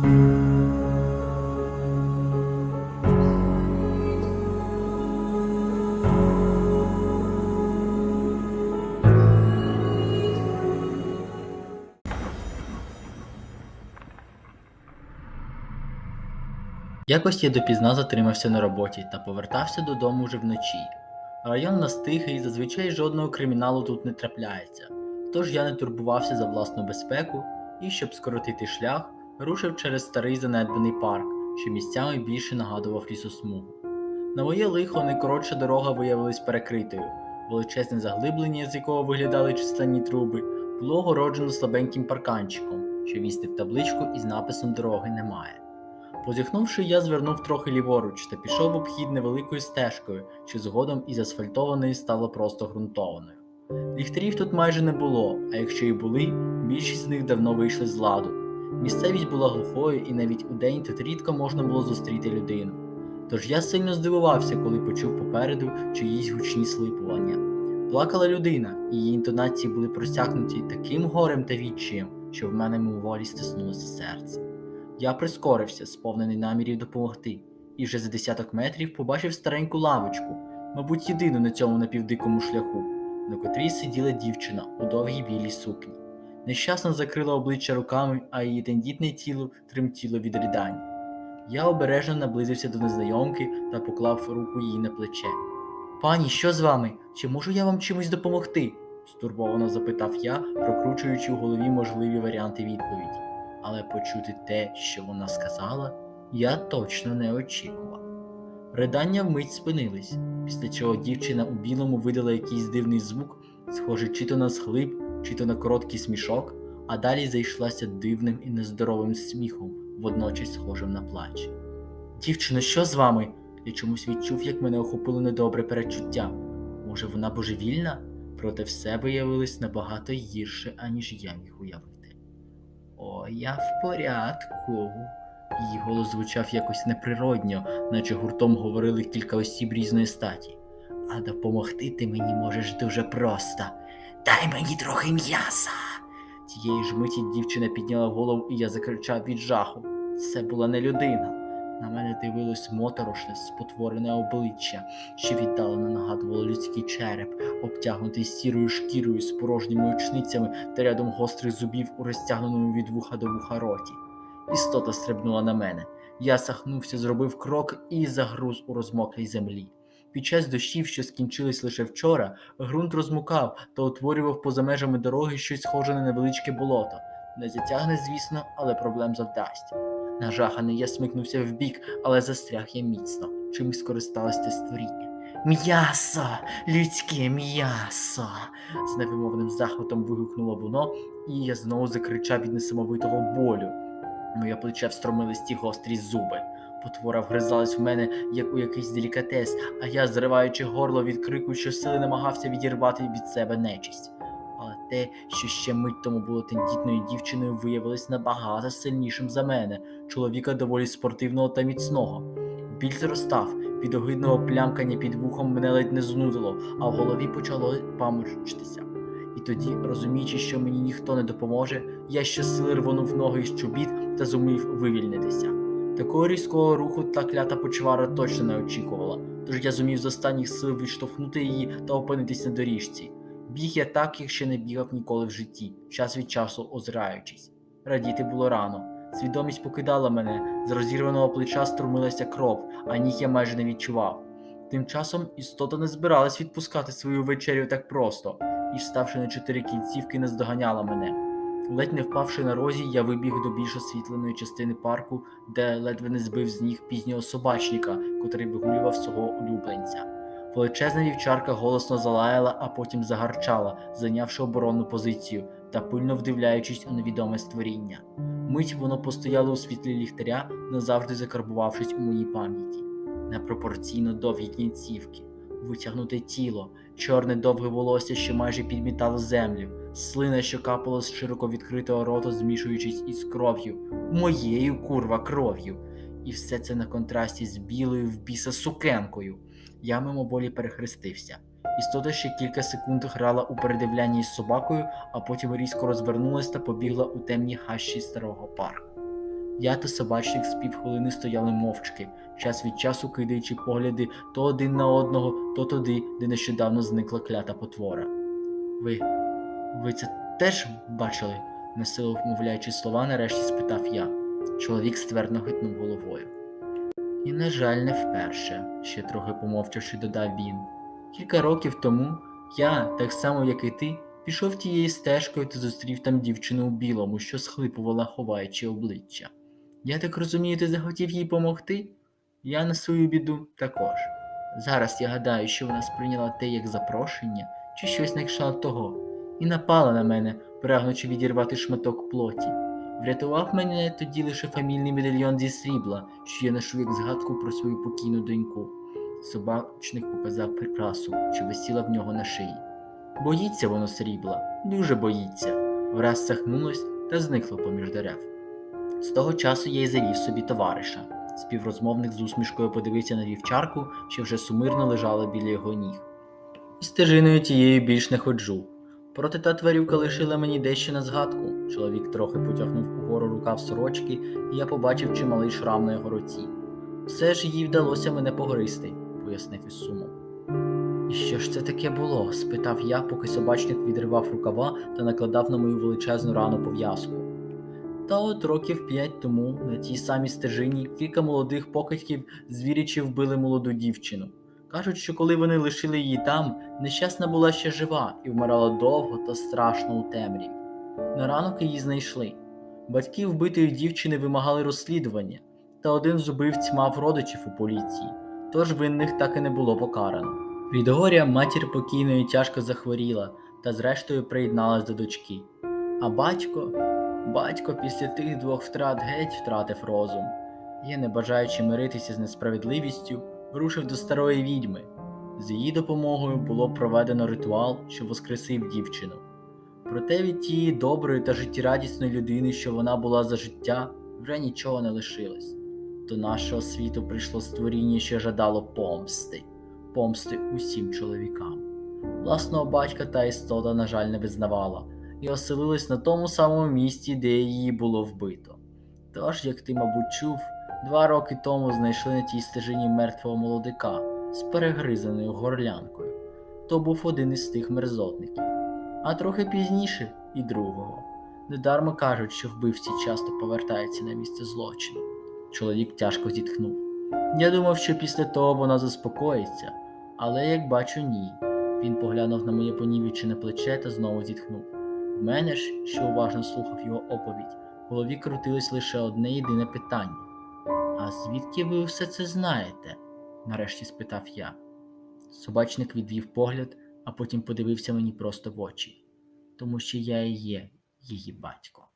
Якось я допізна затримався на роботі та повертався додому вже вночі. Район нас тихий, зазвичай жодного криміналу тут не трапляється, тож я не турбувався за власну безпеку і, щоб скоротити шлях, рушив через старий занедбаний парк, що місцями більше нагадував лісосмугу. На моє лихо найкоротша дорога виявилась перекритою. Величезне заглиблення, з якого виглядали численні труби, було огороджено слабеньким парканчиком, що містив табличку із написом дороги немає. Позіхнувши, я звернув трохи ліворуч та пішов в обхід невеликою стежкою, що згодом із асфальтованої стало просто ґрунтованою. Ліхтарів тут майже не було, а якщо і були, більшість з них давно вийшли з ладу. Місцевість була глухою, і навіть удень тут рідко можна було зустріти людину. Тож я сильно здивувався, коли почув попереду чиїсь гучні слипування. Плакала людина, і її інтонації були просякнуті таким горем та відчаєм, що в мене мимоволі стиснулося серце. Я прискорився, сповнений намірів допомогти, і вже за десяток метрів побачив стареньку лавочку, мабуть, єдину на цьому напівдикому шляху, на котрій сиділа дівчина у довгій білій сукні. Нещасно закрила обличчя руками, а її тендітне тіло тремтіло від ридань. Я обережно наблизився до незнайомки та поклав руку їй на плече. Пані, що з вами? Чи можу я вам чимось допомогти? стурбовано запитав я, прокручуючи в голові можливі варіанти відповіді але почути те, що вона сказала, я точно не очікував. Ридання вмить спинились, після чого дівчина у білому видала якийсь дивний звук, схожий чи то на схлип, чи то на короткий смішок, а далі зайшлася дивним і нездоровим сміхом, водночас схожим на плач. Дівчино, що з вами? Я чомусь відчув, як мене охопило недобре перечуття. Може, вона божевільна? Проте все виявилось набагато гірше, аніж я міг уявити. О, я в порядку. Її голос звучав якось неприродньо, наче гуртом говорили кілька осіб різної статі. А допомогти ти мені можеш дуже просто. Дай мені трохи м'яса. Тієї ж миті дівчина підняла голову, і я закричав від жаху. Це була не людина. На мене дивилось моторошне, спотворене обличчя, що віддалено нагадувало людський череп, обтягнутий сірою шкірою з порожніми очницями та рядом гострих зубів у розтягненому від вуха до вуха роті. Істота стрибнула на мене. Я сахнувся, зробив крок і загруз у розмоклій землі. Під час дощів, що скінчились лише вчора, ґрунт розмукав та утворював поза межами дороги щось схоже на невеличке болото. Не затягне, звісно, але проблем завдасть. Нажаханий я смикнувся вбік, але застряг я міцно, чим скористалось те створіння. М'ясо, людське м'ясо. з невимовним захватом вигукнуло воно, і я знову закричав від несамовитого болю. Моє плече встромились ті гострі зуби. Потвора вгризалась в мене, як у якийсь делікатес, а я, зриваючи горло від крику, щосили намагався відірвати від себе нечисть. Але те, що ще мить тому було тендітною дівчиною, виявилось набагато сильнішим за мене, чоловіка доволі спортивного та міцного. Біль зростав, від огидного плямкання під вухом мене ледь не знудило, а в голові почало паморочитися. І тоді, розуміючи, що мені ніхто не допоможе, я щосили рвонув ноги з чобіт та зумів вивільнитися. Такого різкого руху та клята почвара точно не очікувала, тож я зумів з останніх сил відштовхнути її та опинитись на доріжці. Біг я так, як ще не бігав ніколи в житті, час від часу озираючись. Радіти було рано. Свідомість покидала мене, з розірваного плеча струмилася кров, а ніг я майже не відчував. Тим часом істота не збиралась відпускати свою вечерю так просто, і, вставши на чотири кінцівки, наздоганяла мене. Ледь не впавши на розі, я вибіг до більш освітленої частини парку, де ледве не збив з ніг пізнього собачника, котрий вигулював свого улюбленця. Величезна вівчарка голосно залаяла, а потім загарчала, зайнявши оборонну позицію та пильно вдивляючись у невідоме створіння. Мить воно постояло у світлі ліхтаря, назавжди закарбувавшись у моїй пам'яті. Непропорційно довгі кінцівки, витягнуте тіло, чорне довге волосся, що майже підмітало землю, слина, що капала з широко відкритого рота, змішуючись із кров'ю, моєю курва кров'ю. І все це на контрасті з білою в біса сукенкою. Я мимоволі перехрестився. Істота ще кілька секунд грала у передивлянні з собакою, а потім різко розвернулась та побігла у темні хащі старого парку. Я та собачник з півхвилини стояли мовчки, час від часу кидаючи погляди то один на одного, то туди, де нещодавно зникла клята потвора. Ви. Ви це теж бачили? несило вмовляючи слова, нарешті спитав я. Чоловік ствердно хитнув головою. І, на жаль, не вперше, ще трохи помовчавши, додав він. Кілька років тому я, так само як і ти, пішов тією стежкою та зустрів там дівчину у білому, що схлипувала, ховаючи обличчя. Я так розумію, ти захотів їй помогти? Я на свою біду також. Зараз я гадаю, що вона сприйняла те як запрошення чи щось на кшталт того, і напала на мене, прагнучи відірвати шматок плоті. Врятував мене тоді лише фамільний медальйон зі срібла, що я ношу як згадку про свою покійну доньку. Собачник показав прикрасу, що висіла в нього на шиї. Боїться воно срібла, дуже боїться, враз сахнулось та зникло поміж дерев. З того часу я й завів собі товариша. Співрозмовник з усмішкою подивився на вівчарку, що вже сумирно лежала біля його ніг. Стежиною тією більш не ходжу. Проте та тварюка лишила мені дещо на згадку. Чоловік трохи потягнув угору рукав сорочки, і я побачив чималий шрам на його руці. Все ж їй вдалося мене погризти, пояснив із сумом. І що ж це таке було? спитав я, поки собачник відривав рукава та накладав на мою величезну рану пов'язку. Та от років п'ять тому на тій самій стежині кілька молодих покидьків звірячи вбили молоду дівчину. Кажуть, що коли вони лишили її там, нещасна була ще жива і вмирала довго та страшно у темряві. На ранок її знайшли. Батьки вбитої дівчини вимагали розслідування, та один з убивць мав родичів у поліції, тож винних так і не було покарано. Від горя матір покійної тяжко захворіла та зрештою приєдналась до дочки. А батько, батько після тих двох втрат геть втратив розум. Я, не бажаючи миритися з несправедливістю, рушив до старої відьми. З її допомогою було проведено ритуал, що воскресив дівчину. Проте від тієї доброї та життєрадісної людини, що вона була за життя, вже нічого не лишилось. До нашого світу прийшло створіння, що жадало помсти, помсти усім чоловікам. Власного батька та істота, на жаль, не визнавала і оселилась на тому самому місці, де її було вбито. Тож, як ти, мабуть, чув, два роки тому знайшли на тій стежині мертвого молодика з перегризаною горлянкою. То був один із тих мерзотників, а трохи пізніше і другого. Недармо кажуть, що вбивці часто повертаються на місце злочину. Чоловік тяжко зітхнув. Я думав, що після того вона заспокоїться, але як бачу, ні. Він поглянув на моє понівечене плече та знову зітхнув. В мене ж, що уважно слухав його оповідь, в голові крутилось лише одне єдине питання. А звідки ви все це знаєте? нарешті спитав я. Собачник відвів погляд, а потім подивився мені просто в очі, тому що я і є її батько.